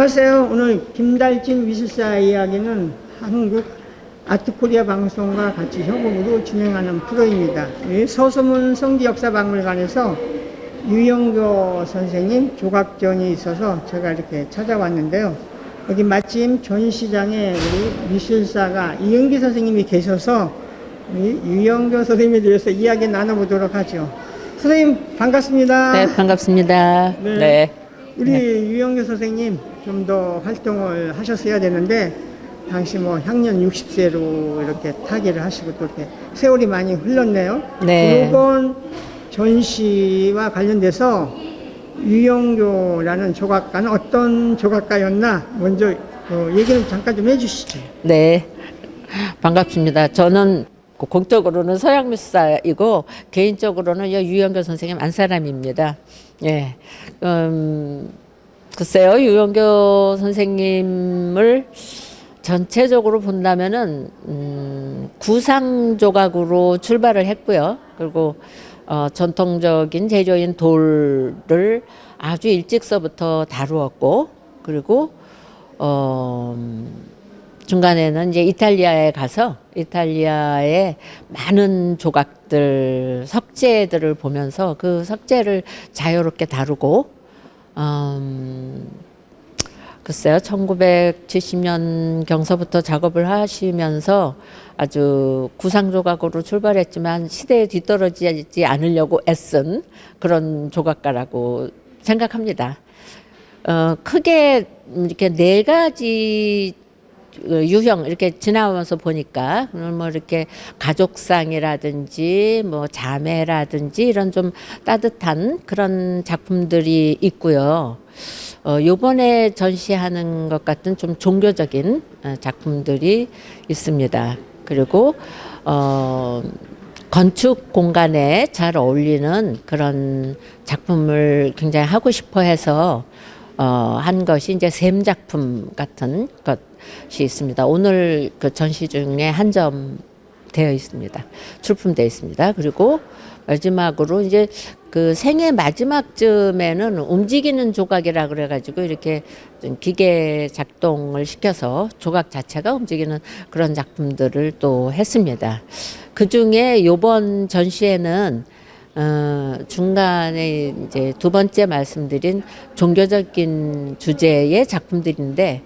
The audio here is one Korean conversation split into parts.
안녕하세요. 오늘 김달진 미술사 이야기는 한국 아트코리아 방송과 같이 협업으로 진행하는 프로입니다. 이 서소문 성기역사박물관에서 유영교 선생님 조각전이 있어서 제가 이렇게 찾아왔는데요. 여기 마침 전시장에 우리 미술사가 이영기 선생님이 계셔서 우리 유영교 선생님에 대해서 이야기 나눠보도록 하죠. 선생님 반갑습니다. 네, 반갑습니다. 네. 네. 우리 유영규 선생님 좀 더 활동을 하셨어야 되는데 당시 뭐 향년 60세로 이렇게 타계를 하시고 또 이렇게 세월이 많이 흘렀네요. 네. 이번 전시와 관련돼서 유영교라는 조각가는 어떤 조각가였나 먼저 어, 얘기를 잠깐 좀 해주시죠. 네. 반갑습니다. 저는 그 공적으로는 서양미술사이고 개인적으로는 여 유영교 선생님 안 사람입니다. 예. 음, 글쎄요, 유영교 선생님을 전체적으로 본다면은 음, 구상 조각으로 출발을 했고요. 그리고 어, 전통적인 제조인 돌을 아주 일찍서부터 다루었고, 그리고 어, 음, 중간에는 이제 이탈리아에 가서 이탈리아의 많은 조각들, 석재들을 보면서 그 석재를 자유롭게 다루고, 음, 글쎄요, 1970년 경서부터 작업을 하시면서 아주 구상 조각으로 출발했지만 시대에 뒤떨어지지 않으려고 애쓴 그런 조각가라고 생각합니다. 어, 크게 이렇게 네 가지 그 유형 이렇게 지나오면서 보니까 뭐 이렇게 가족상이라든지 뭐 자매라든지 이런 좀 따뜻한 그런 작품들이 있고요. 어, 요번에 전시하는 것 같은 좀 종교적인 어, 작품들이 있습니다. 그리고 어, 건축 공간에 잘 어울리는 그런 작품을 굉장히 하고 싶어 해서 어, 한 것이 이제 샘 작품 같은 것 이 있습니다. 오늘 그 전시 중에 한 점 되어 있습니다. 출품되어 있습니다. 그리고 마지막으로 이제 그 생애 마지막쯤에는 움직이는 조각이라 그래가지고 이렇게 좀 기계 작동을 시켜서 조각 자체가 움직이는 그런 작품들을 또 했습니다. 그 중에 요번 전시회는 어, 중간에 이제 두 번째 말씀드린 종교적인 주제의 작품들인데 에,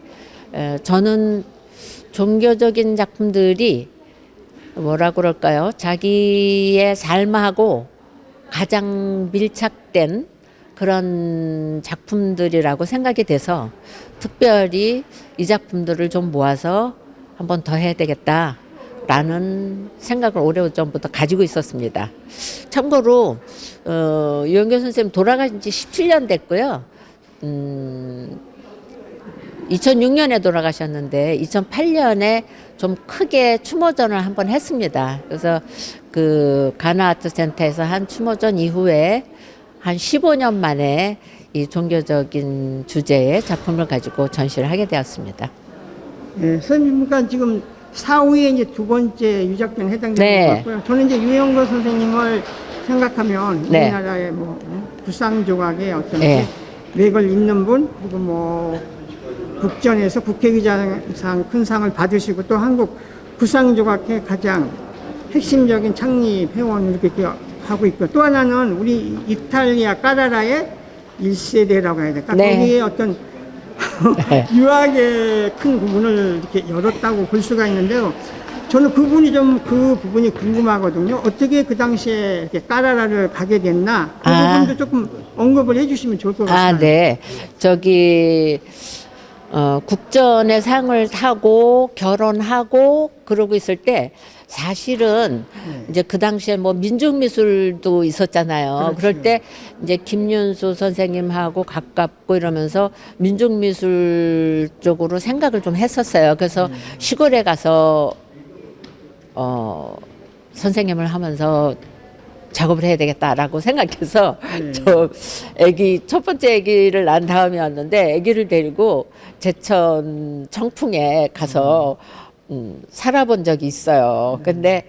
저는 종교적인 작품들이 뭐라 그럴까요? 자기의 삶하고 가장 밀착된 그런 작품들이라고 생각이 돼서 특별히 이 작품들을 좀 모아서 한번 더 해야 되겠다. 라는 생각을 오래전부터 가지고 있었습니다. 참고로, 어, 유영교 선생님 돌아가신 지 17년 됐고요. 음, 2006년에 돌아가셨는데 2008년에 좀 크게 추모전을 한번 했습니다. 그래서 그 가나 아트 센터에서 한 추모전 이후에 한 15년 만에 이 종교적인 주제의 작품을 가지고 전시를 하게 되었습니다. 예, 선생님과 지금 사후에 이제 두 번째 유작전에 해당되는 네. 것 같고요. 저는 이제 유영거 선생님을 생각하면 네. 우리나라의 뭐 어, 구상 조각의 어떤 네. 맥을 잇는 분 그리고 뭐 국전에서 국회의장상 큰 상을 받으시고 또 한국 구상 조각의 가장 핵심적인 창립 회원 이렇게 하고 있고 또 하나는 우리 이탈리아 까라라의 1세대라고 해야 될까? 네. 거기에 어떤 네. 유학의 큰 부분을 이렇게 열었다고 볼 수가 있는데요. 저는 그 부분이 좀 그 부분이 궁금하거든요. 어떻게 그 당시에 이렇게 까라라를 가게 됐나? 그 아. 부분도 조금 언급을 해주시면 좋을 것 같아요. 아, 네. 저기, 어, 국전의 상을 타고 결혼하고 그러고 있을 때 사실은 네. 이제 그 당시에 뭐 민족미술도 있었잖아요. 그렇죠. 그럴 때 이제 김윤수 선생님하고 가깝고 이러면서 민족미술 쪽으로 생각을 좀 했었어요. 그래서 네. 시골에 가서 어, 선생님을 하면서 작업을 해야 되겠다라고 생각해서 네. 저 아기 첫 번째 아기를 낳은 다음이었는데 아기를 데리고 제천 청풍에 가서 음, 살아본 적이 있어요. 근데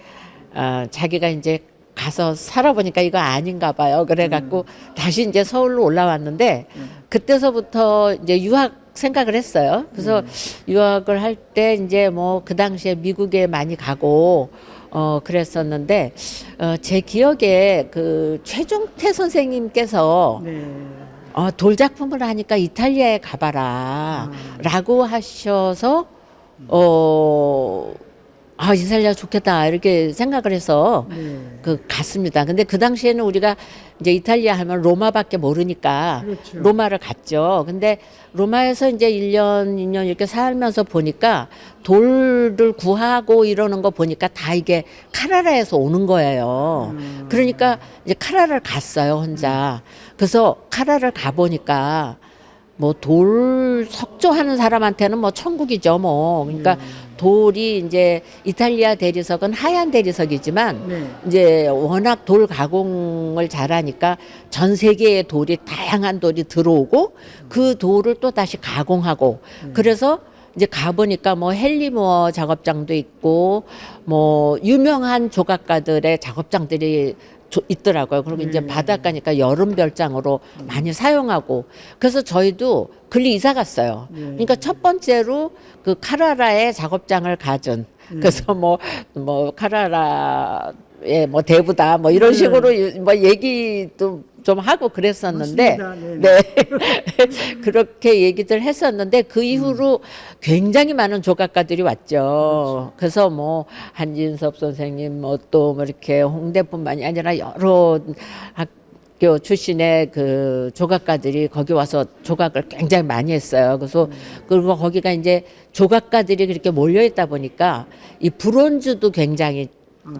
어, 자기가 이제 가서 살아보니까 이거 아닌가 봐요. 그래갖고 다시 이제 서울로 올라왔는데 그때서부터 이제 유학 생각을 했어요. 그래서 유학을 할 때 이제 뭐 그 당시에 미국에 많이 가고 어 그랬었는데 어, 제 기억에 그 최종태 선생님께서 네. 어, 돌 작품을 하니까 이탈리아에 가봐라. 라고 하셔서, 어, 아, 이탈리아 좋겠다. 이렇게 생각을 해서 네. 그 갔습니다. 근데 그 당시에는 우리가 이제 이탈리아 하면 로마밖에 모르니까 그렇죠. 로마를 갔죠. 근데 로마에서 이제 1년, 2년 이렇게 살면서 보니까 돌을 구하고 이러는 거 보니까 다 이게 카라라에서 오는 거예요. 음. 그러니까 이제 카라를 갔어요, 혼자. 그래서 카라를 가보니까 뭐 돌 석조하는 사람한테는 뭐 천국이죠, 뭐. 그러니까 돌이 이제 이탈리아 대리석은 하얀 대리석이지만 네. 이제 워낙 돌 가공을 잘하니까 전 세계의 돌이 다양한 돌이 들어오고 그 돌을 또 다시 가공하고 그래서 이제 가보니까 뭐 헨리모어 작업장도 있고 뭐 유명한 조각가들의 작업장들이 조- 있더라고요. 그리고 이제 네. 바닷가니까 여름 별장으로 많이 사용하고 그래서 저희도 글리 이사 갔어요. 네. 그러니까 첫 번째로 그 카라라의 작업장을 가준 네. 그래서 뭐뭐 카라라 의뭐 대부다 뭐 이런 네. 식으로 유- 뭐 얘기도 좀 하고 그랬었는데 맞습니다. 네 그렇게 얘기들 했었는데 그 이후로 굉장히 많은 조각가들이 왔죠. 그래서 뭐 한진섭 선생님 뭐또뭐 이렇게 홍대뿐만이 아니라 여러 학교 출신의 그 조각가들이 거기 와서 조각을 굉장히 많이 했어요. 그래서 그리고 거기가 이제 조각가들이 그렇게 몰려 있다 보니까 이 브론즈도 굉장히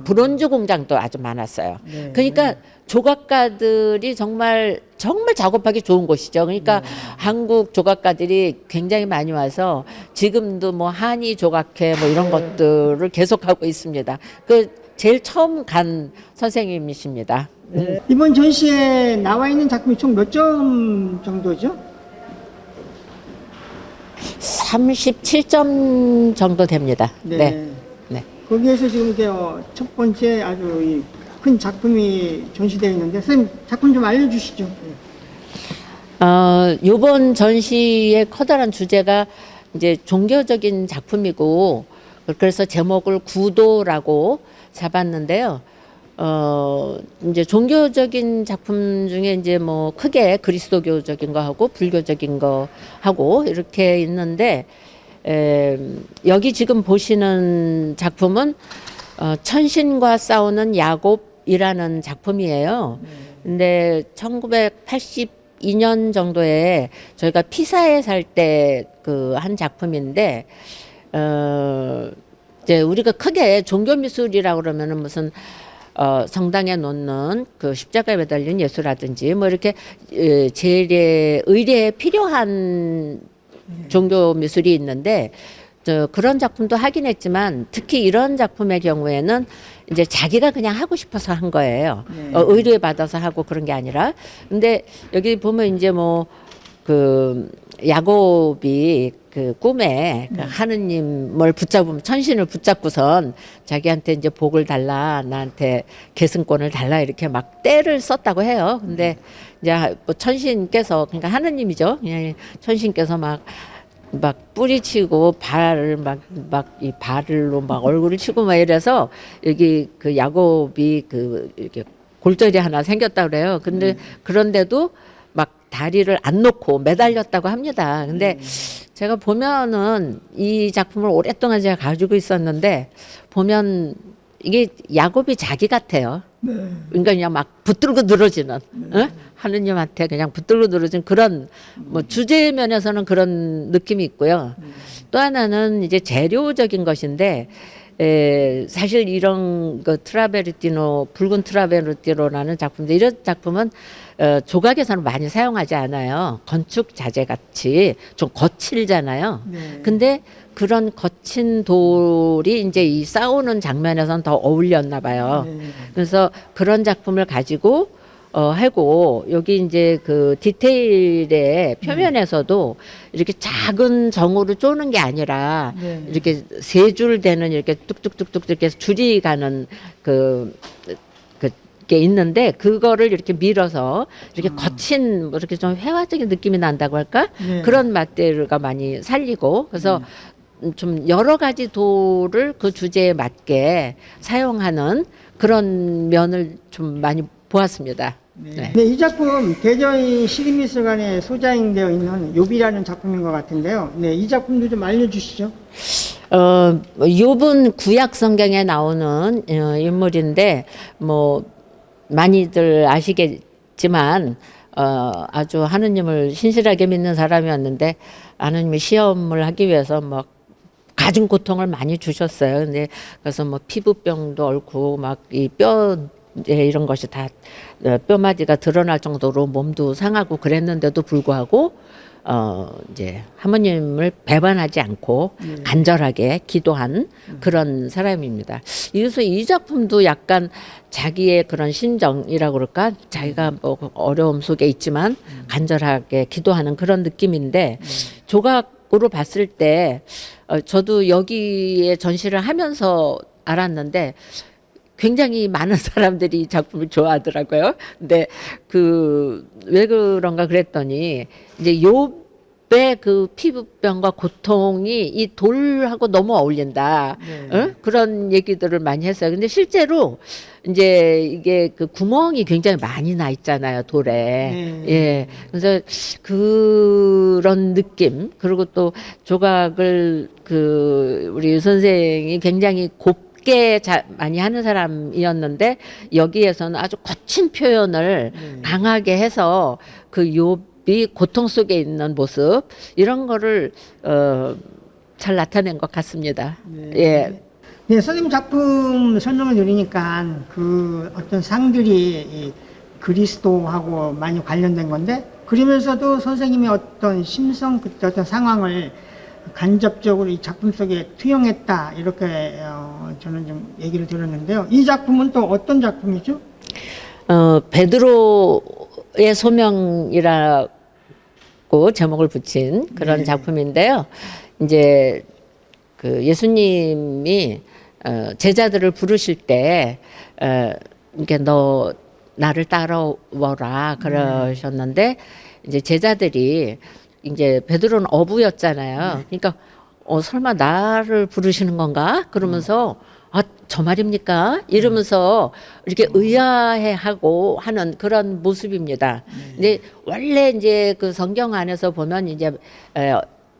브론즈 공장도 아주 많았어요. 네. 그러니까 조각가들이 정말 정말 작업하기 좋은 곳이죠. 그러니까 한국 조각가들이 굉장히 많이 와서 지금도 뭐 한이 조각회 뭐 이런 것들을 계속하고 있습니다. 그 제일 처음 간 선생님이십니다. 네. 이번 전시에 나와 있는 작품이 총 몇 점 정도죠? 37점 정도 됩니다. 네. 네. 거기에서 지금 이제 어, 첫 번째 아주 이 큰 작품이 전시되어 있는데 선생님 작품 좀 알려주시죠. 네. 어, 요번 전시의 커다란 주제가 이제 종교적인 작품이고 그래서 제목을 구도라고 잡았는데요. 어, 이제 종교적인 작품 중에 이제 뭐 크게 그리스도교적인 거 하고 불교적인 거 하고 이렇게 있는데 에, 여기 지금 보시는 작품은 어, 천신과 싸우는 야곱이라는 작품이에요. 근데 1982년 정도에 저희가 피사에 살 때 그 한 작품인데 어 이제 우리가 크게 종교 미술이라고 그러면은 무슨 어 성당에 놓는 그 십자가에 매달린 예수라든지 뭐 이렇게 에, 제례 의례에 필요한 종교 미술이 있는데 저 그런 작품도 하긴 했지만 특히 이런 작품의 경우에는 이제 자기가 그냥 하고 싶어서 한 거예요. 네. 어, 의뢰 받아서 하고 그런 게 아니라. 근데 여기 보면 이제 뭐 그 야곱이 그 꿈에 그 하느님을 붙잡으면 천신을 붙잡고선 자기한테 이제 복을 달라 나한테 계승권을 달라 이렇게 막 때를 썼다고 해요. 근데 이제 뭐 천신께서 그러니까 하느님이죠. 그냥 천신께서 막 막 뿌리치고 발을 막 막 이 발로 막 얼굴을 치고 막 이래서 여기 그 야곱이 그 이렇게 골절이 하나 생겼다 그래요. 근데 그런데도 막 다리를 안 놓고 매달렸다고 합니다. 근데 제가 보면은 이 작품을 오랫동안 제가 가지고 있었는데 보면 이게 야곱이 자기 같아요. 그러니까 그냥 막 붙들고 늘어지는 응? 하느님한테 그냥 붙들고 늘어진 그런 뭐 주제 면에서는 그런 느낌이 있고요. 또 하나는 이제 재료적인 것인데 에, 사실 이런 그 트라베르티노 붉은 트라베르티노라는 작품들 이런 작품은 어, 조각에서는 많이 사용하지 않아요. 건축 자재 같이 좀 거칠잖아요. 네. 근데 그런 거친 돌이 이제 이 싸우는 장면에선 더 어울렸나 봐요. 네. 그래서 그런 작품을 가지고 어 하고 여기 이제 그 디테일의 표면에서도 이렇게 작은 정으로 쪼는 게 아니라 네. 이렇게 세 줄 되는 이렇게 뚝뚝뚝뚝 이렇게 줄이 가는 그, 그게 있는데 그거를 이렇게 밀어서 이렇게 아. 거친 뭐 이렇게 좀 회화적인 느낌이 난다고 할까 네. 그런 맛들가 많이 살리고 그래서 음, 좀 여러 가지 돌을 그 주제에 맞게 사용하는 그런 면을 좀 많이 보았습니다. 네. 네, 이 작품 대전 시립미술관에 소장되어 있는 요비라는 작품인 것 같은데요. 네, 이 작품도 좀 알려주시죠. 어, 욥은 구약 성경에 나오는 어, 인물인데 뭐 많이들 아시겠지만 어, 아주 하느님을 신실하게 믿는 사람이었는데 하느님이 시험을 하기 위해서 막 가진 고통을 많이 주셨어요. 근데 그래서 뭐 피부병도 앓고 막 이 뼈 이런 것이 다 어, 뼈마디가 드러날 정도로 몸도 상하고 그랬는데도 불구하고 어 이제 하모님을 배반하지 않고 간절하게 기도한 그런 사람입니다. 그래서 이 작품도 약간 자기의 그런 심정이라고 그럴까? 자기가 뭐 어려움 속에 있지만 간절하게 기도하는 그런 느낌인데 조각 으로 봤을 때 어, 저도 여기에 전시를 하면서 알았는데 굉장히 많은 사람들이 이 작품을 좋아하더라고요. 근데 그 왜 그런가 그랬더니 이제 욥의 그 피부병과 고통이 이 돌하고 너무 어울린다. 네. 어? 그런 얘기들을 많이 했어요. 근데 실제로 이제 이게 그 구멍이 굉장히 많이 나 있잖아요, 돌에. 네. 예. 그래서 그런 느낌, 그리고 또 조각을 그 우리 유 선생이 굉장히 곱게 자, 많이 하는 사람이었는데 여기에서는 아주 거친 표현을 네. 강하게 해서 그 욥이 고통 속에 있는 모습 이런 거를 어, 잘 나타낸 것 같습니다. 네. 예. 네, 선생님 작품 설명을 드리니까 그 어떤 상들이 이 그리스도하고 많이 관련된 건데 그러면서도 선생님의 어떤 심성 그때 어떤 상황을 간접적으로 이 작품 속에 투영했다 이렇게 어, 저는 좀 얘기를 들었는데요. 이 작품은 또 어떤 작품이죠? 어, 베드로의 소명이라고 제목을 붙인 그런 네. 작품인데요. 이제 그 예수님이 어, 제자들을 부르실 때, 어, 이게 너 나를 따라와라 그러셨는데 이제 제자들이 이제 베드로는 어부였잖아요. 그러니까 어 설마 나를 부르시는 건가? 그러면서 아 저 말입니까? 이러면서 이렇게 의아해하고 하는 그런 모습입니다. 근데 원래 이제 그 성경 안에서 보면 이제 에,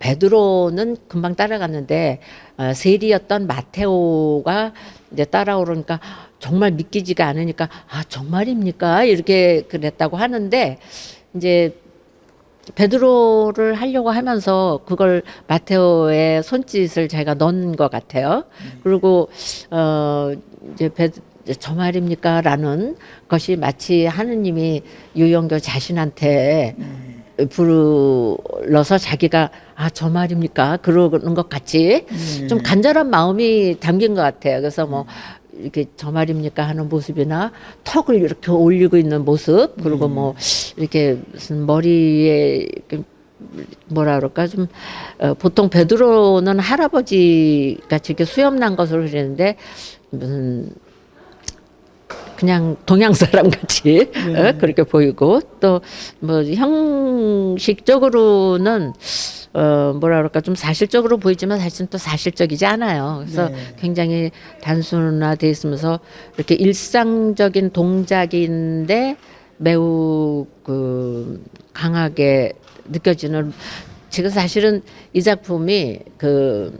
베드로는 금방 따라갔는데 어, 세리였던 마테오가 이제 따라오니까 정말 믿기지가 않으니까 아 정말입니까? 이렇게 그랬다고 하는데 이제 베드로를 하려고 하면서 그걸 마테오의 손짓을 자기가 넣은 것 같아요. 그리고 어 이제 베, 저 말입니까라는 것이 마치 하느님이 유영교 자신한테 불러서 자기가 아 저 말입니까? 그러는 것 같이 좀 간절한 마음이 담긴 것 같아요. 그래서 뭐 이렇게 저 말입니까? 하는 모습이나 턱을 이렇게 올리고 있는 모습 그리고 뭐 이렇게 무슨 머리에 이렇게 뭐라 그럴까? 좀 어, 보통 베드로는 할아버지 같이 이렇게 수염 난 것으로 그랬는데 무슨 그냥 동양 사람 같이 어, 그렇게 보이고 또 뭐 형식적으로는 어 뭐라 그럴까 좀 사실적으로 보이지만 사실은 또 사실적이지 않아요. 그래서 네. 굉장히 단순화돼 있으면서 이렇게 일상적인 동작인데 매우 그 강하게 느껴지는 지금 사실은 이 작품이 그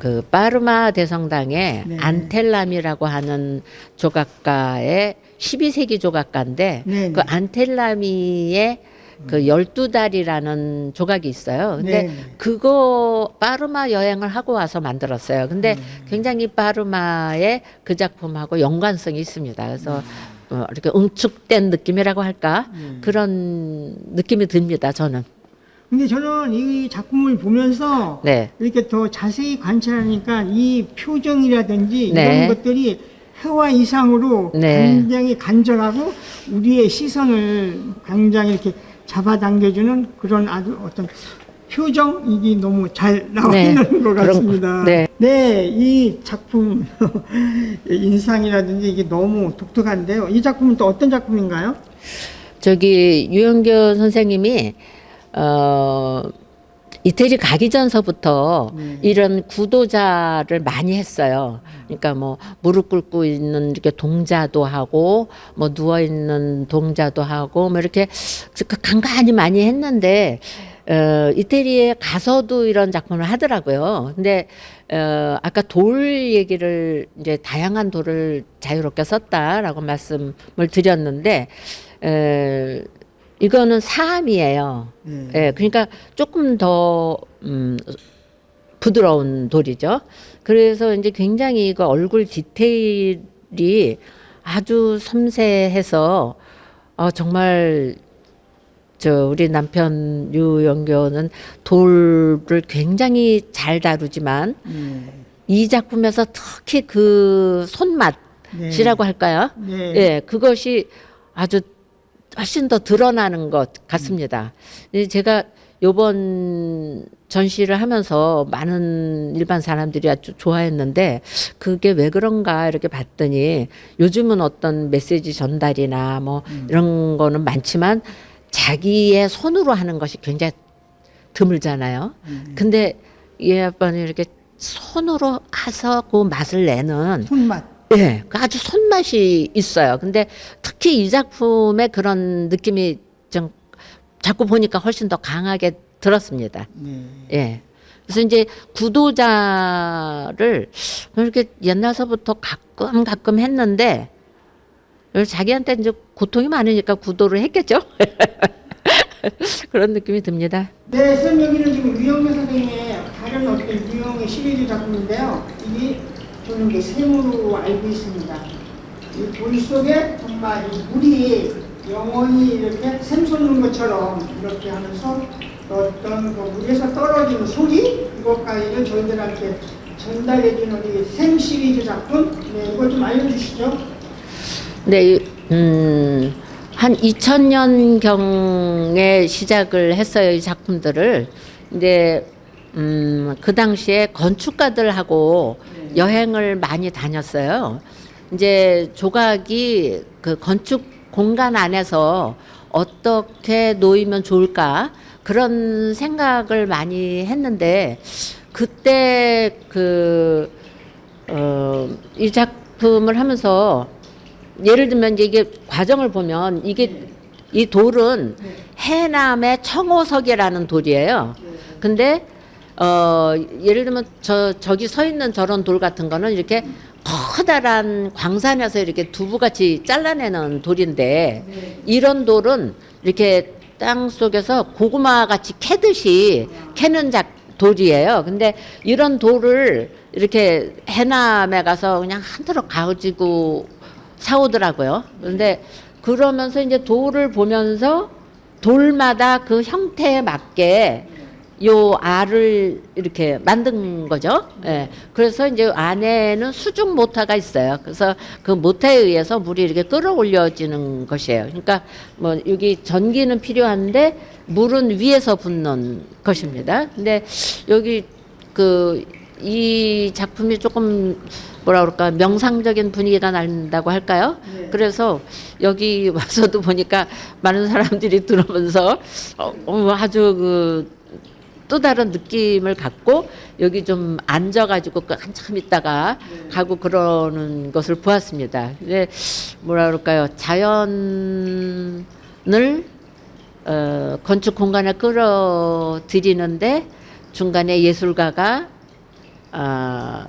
그 파르마 대성당의 네. 안텔람이라고 하는 조각가의 12세기 조각가인데 네, 그 네. 안텔라미의 그 열두 달이라는 조각이 있어요. 근데 네. 그거 파르마 여행을 하고 와서 만들었어요. 근데 음. 굉장히 파르마의 그 작품하고 연관성이 있습니다. 그래서 음. 어, 이렇게 응축된 느낌이라고 할까 그런 느낌이 듭니다. 저는. 근데 저는 이 작품을 보면서 네. 이렇게 더 자세히 관찰하니까 이 표정이라든지 네. 이런 것들이 해와 이상으로 네. 굉장히 간절하고 우리의 시선을 굉장히 이렇게 잡아당겨주는 그런 아주 어떤 표정 이게 너무 잘 나와 네. 있는 것. 같습니다. 네. 네, 이 작품 인상이라든지 이게 너무 독특한데요. 이 작품은 또 어떤 작품인가요? 저기 유영교 선생님이 어 이태리 가기 전서부터 네. 이런 구도자를 많이 했어요. 그러니까 뭐 무릎 꿇고 있는 이렇게 동자도 하고 뭐 누워 있는 동자도 하고 뭐 이렇게 그 간간히 많이 했는데 어 이태리에 가서도 이런 작품을 하더라고요. 근데 어 아까 돌 얘기를 이제 다양한 돌을 자유롭게 썼다라고 말씀을 드렸는데 에 이거는 사암이에요. 네. 예, 그러니까 조금 더 음, 부드러운 돌이죠. 그래서 이제 굉장히 이거 얼굴 디테일이 아주 섬세해서 어, 정말 저 우리 남편 유영교는 돌을 굉장히 잘 다루지만 네. 이 작품에서 특히 그 손맛이라고 할까요? 네. 예, 그것이 아주 훨씬 더 드러나는 것 같습니다. 근데 제가 요번 전시를 하면서 많은 일반 사람들이 아주 좋아했는데 그게 왜 그런가 이렇게 봤더니 요즘은 어떤 메시지 전달이나 뭐 이런 거는 많지만 자기의 손으로 하는 것이 굉장히 드물잖아요. 근데 이 아빠는 이렇게 손으로 해서 그 맛을 내는 손맛. 예, 그 아주 손맛이 있어요. 근데 특히 이 작품의 그런 느낌이 좀 자꾸 보니까 훨씬 더 강하게 들었습니다. 네. 예. 그래서 이제 구도자를 그렇게 옛날서부터 가끔 가끔 했는데 자기한테 이제 고통이 많으니까 구도를 했겠죠. 그런 느낌이 듭니다. 네, 선생님 여기는 지금 유영배 선생님의 다른 어떤 유형의 시리즈 작품인데요. 이게 저는 이게 샘으로 알고 있습니다. 이돌 속에 정말 이 물이 영원히 이렇게 샘 솟는 것처럼 이렇게 하면서 어떤 그 물에서 떨어지는 소리 이것까지를 저희들한테 전달해주는 이샘 시리즈 작품 네, 이걸 좀 알려주시죠. 네, 이- 음, 한 2000년 경에 시작을 했어요, 이 작품들을. 근데, 음, 그 당시에 건축가들하고 여행을 많이 다녔어요. 이제 조각이 그 건축 공간 안에서 어떻게 놓이면 좋을까 그런 생각을 많이 했는데 그때 그 어, 이 작품을 하면서 예를 들면 이게 과정을 보면 이게 이 돌은 해남의 청호석이라는 돌이에요. 근데 어 예를 들면 저 저기 서 있는 저런 돌 같은 거는 이렇게 커다란 광산에서 이렇게 두부같이 잘라내는 돌인데 이런 돌은 이렇게 땅 속에서 고구마 같이 캐듯이 캐는 작 돌이에요. 근데 이런 돌을 이렇게 해남에 가서 그냥 한 트럭 가지고 사오더라고요. 근데 그러면서 이제 돌을 보면서 돌마다 그 형태에 맞게 요 알을 이렇게 만든 거죠. 예. 그래서 이제 안에는 수중 모터가 있어요. 그래서 그 모터에 의해서 물이 이렇게 끌어올려지는 것이에요. 그러니까 뭐 여기 전기는 필요한데 물은 위에서 붓는 것입니다. 근데 여기 그 이 작품이 조금 뭐라 그럴까 명상적인 분위기가 난다고 할까요? 네. 그래서 여기 와서도 보니까 많은 사람들이 들어오면서 어, 어, 아주 그 또 다른 느낌을 갖고 여기 좀 앉아가지고 그 한참 있다가 가고 그러는 것을 보았습니다. 근데 뭐라 그럴까요? 자연을 어, 건축 공간에 끌어들이는데 중간에 예술가가 아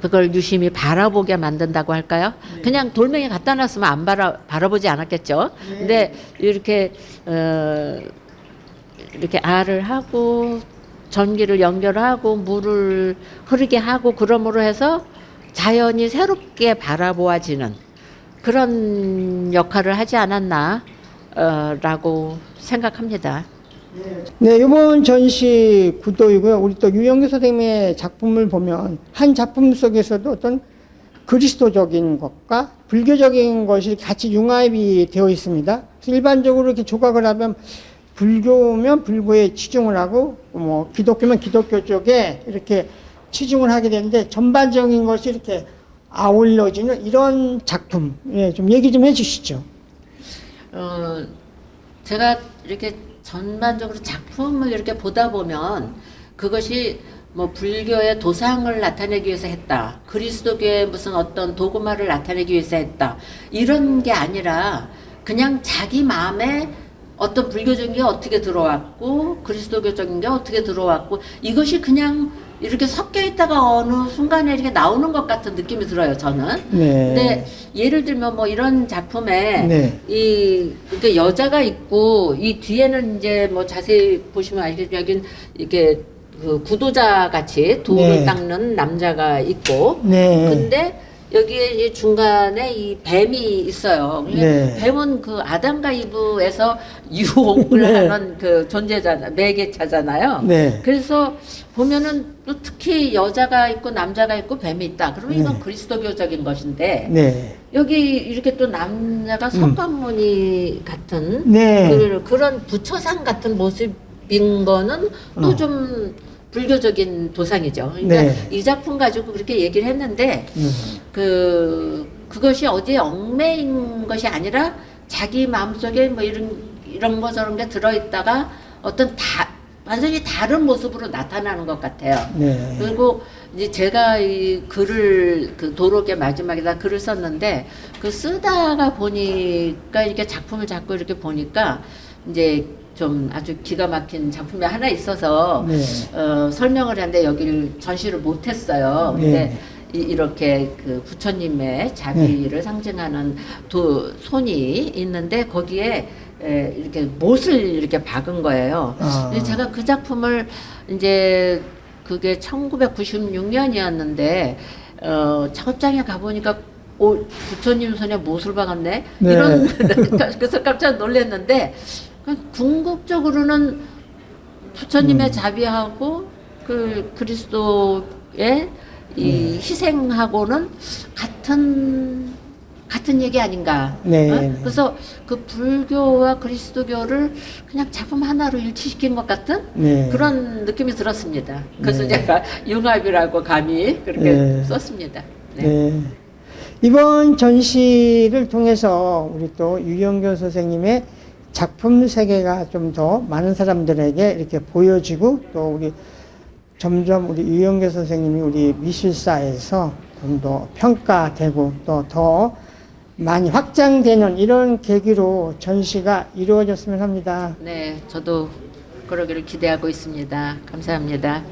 그걸 유심히 바라보게 만든다고 할까요? 그냥 돌멩이 갖다 놨으면 안 바라, 바라보지 않았겠죠. 근데 이렇게 어, 이렇게 알을 하고 전기를 연결하고 물을 흐르게 하고 그러므로 해서 자연이 새롭게 바라보아지는 그런 역할을 하지 않았나 어, 라고 생각합니다. 네, 이번 전시 구도이고요. 우리 또 유영규 선생님의 작품을 보면 한 작품 속에서도 어떤 그리스도적인 것과 불교적인 것이 같이 융합이 되어 있습니다. 일반적으로 이렇게 조각을 하면 불교면 불교에 치중을 하고 뭐 기독교면 기독교 쪽에 이렇게 치중을 하게 되는데 전반적인 것이 이렇게 아울러지는 이런 작품, 예, 좀 얘기 좀 해주시죠. 어, 제가 이렇게 전반적으로 작품을 이렇게 보다 보면 그것이 뭐 불교의 도상을 나타내기 위해서 했다. 그리스도교의 무슨 어떤 도구마를 나타내기 위해서 했다. 이런 게 아니라 그냥 자기 마음에 어떤 불교적인 게 어떻게 들어왔고 그리스도교적인 게 어떻게 들어왔고 이것이 그냥 이렇게 섞여 있다가 어느 순간에 이렇게 나오는 것 같은 느낌이 들어요, 저는. 네. 근데 예를 들면 뭐 이런 작품에 네. 이 이렇게 여자가 있고 이 뒤에는 이제 뭐 자세히 보시면 여긴 이렇게 그 구도자 같이 돌을 네. 닦는 남자가 있고 네. 근데 여기에 이 중간에 이 뱀이 있어요. 네. 뱀은 그 아담과 이브에서 유혹을 네. 하는 그 존재잖아, 매개차잖아요. 네. 그래서 보면은 또 특히 여자가 있고 남자가 있고 뱀이 있다. 그러면 이건 네. 그리스도교적인 것인데 네. 여기 이렇게 또 남자가 석가모니 같은 네. 그, 그런 부처상 같은 모습인 거는 또 어. 좀 불교적인 도상이죠. 그러니까 네. 이 작품 가지고 그렇게 얘기를 했는데 음. 그 그것이 어디에 얽매인 것이 아니라 자기 마음속에 뭐 이런 이런 거 저런 게 들어 있다가 어떤 다 완전히 다른 모습으로 나타나는 것 같아요. 네. 그리고 이제 제가 이 글을 그 도록의 마지막에다 글을 썼는데 그 쓰다가 보니까 이렇게 작품을 자꾸 이렇게 보니까 이제 좀 아주 기가 막힌 작품이 하나 있어서 네. 어, 설명을 하는데 여기를 전시를 못했어요. 근데 네. 이, 이렇게 그 부처님의 자비를 상징하는 도, 손이 있는데 거기에 에, 이렇게 못을 이렇게 박은 거예요. 아. 근데 제가 그 작품을 이제 그게 1996년이었는데 어, 작업장에 가보니까 오, 부처님 손에 못을 박았네. 네. 이런 그래서 깜짝 놀랐는데 그 궁극적으로는 부처님의 자비하고 그 그리스도의 이 희생하고는 같은 같은 얘기 아닌가. 네. 어? 그래서 그 불교와 그리스도교를 그냥 작품 하나로 일치시킨 것 같은 네. 그런 느낌이 들었습니다. 그래서 네. 제가 융합이라고 감히 그렇게 네. 썼습니다. 네. 네. 이번 전시를 통해서 우리 또 유영교 선생님의 작품 세계가 좀 더 많은 사람들에게 이렇게 보여지고 또 우리 점점 우리 유영교 선생님이 우리 미술사에서 좀 더 평가되고 또 더 많이 확장되는 이런 계기로 전시가 이루어졌으면 합니다. 네, 저도 그러기를 기대하고 있습니다. 감사합니다.